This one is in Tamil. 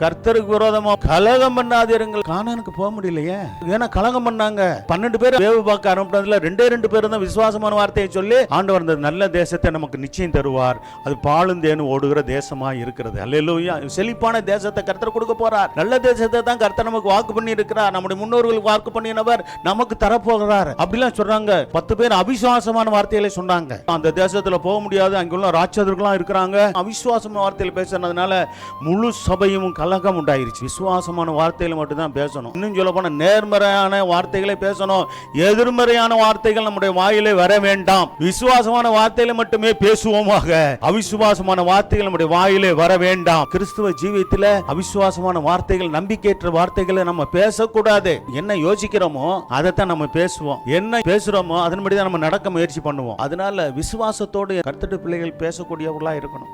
கர்த்தருக்கு விரோதமா கலகம் பண்ணாதிருங்கள். கானானுக்கு போக முடியலையே. ஏன்னா கலகம் பண்ணாங்க. பன்னெண்டு பேர் வேவு பார்க்க ஆரம்பித்ததுல ரெண்டே ரெண்டு பேர் தான் விசுவாசமான வார்த்தையை சொல்லி ஆண்டவர் அந்த நல்ல தேசத்தை நமக்கு நிச்சயம் தருவார். அது பாலும் தேனும் ஓடுகிற தேசமா இருக்கிறது. அல்லேலூயா. செழிப்பான தேசத்தை கர்த்தர் கொடுக்க போறார். நல்ல தேசத்தை தான் கர்த்தர் நமக்கு வாக்கு பண்ணி இருக்கிறார் நம்முடைய முன்னோர்களுக்கு வாக்கு பண்ணினவர் நமக்கு தரப்போகிறார். அப்படிலாம் சொல்றாங்க. பத்து பேர் அவிசுவாசமான வார்த்தைகளை சொன்னாங்க. அந்த தேசத்துல போக முடியாது. அங்குள்ள ராட்சதர்கள் இருக்கிறாங்க. அவிசுவாசமான வார்த்தையில பேசுனதுனால முழு சபையும் கலகம் உண்டாயிருச்சு விசுவாசமான வார்த்தையில் மட்டும்தான் பேசணும். இன்னும் சொல்ல போனா நேர்மறையான வார்த்தைகளை பேசணும். எதிர்மறையான வார்த்தைகள் நம்முடைய வாயிலே வர வேண்டாம். விசுவாசமான வார்த்தையில மட்டுமே பேசுவோமாக. அவிசுவாசமான வார்த்தைகள் நம்முடைய வாயிலே வர வேண்டாம். கிறிஸ்துவ ஜீவியத்தில் அவிசுவாசமான வார்த்தைகள் நம்பிக்கையற்ற வார்த்தைகளை நம்ம பேசக்கூடாது. என்ன யோசிக்கிறோமோ அதைத்தான் நம்ம பேசுவோம். என்ன பேசுறோமோ அதன்படி தான் நம்ம நடக்க முயற்சி பண்ணுவோம். அதனால விசுவாசத்தோடு கருத்துட்டு பிள்ளைகள் பேசக்கூடியவர்களா இருக்கணும்.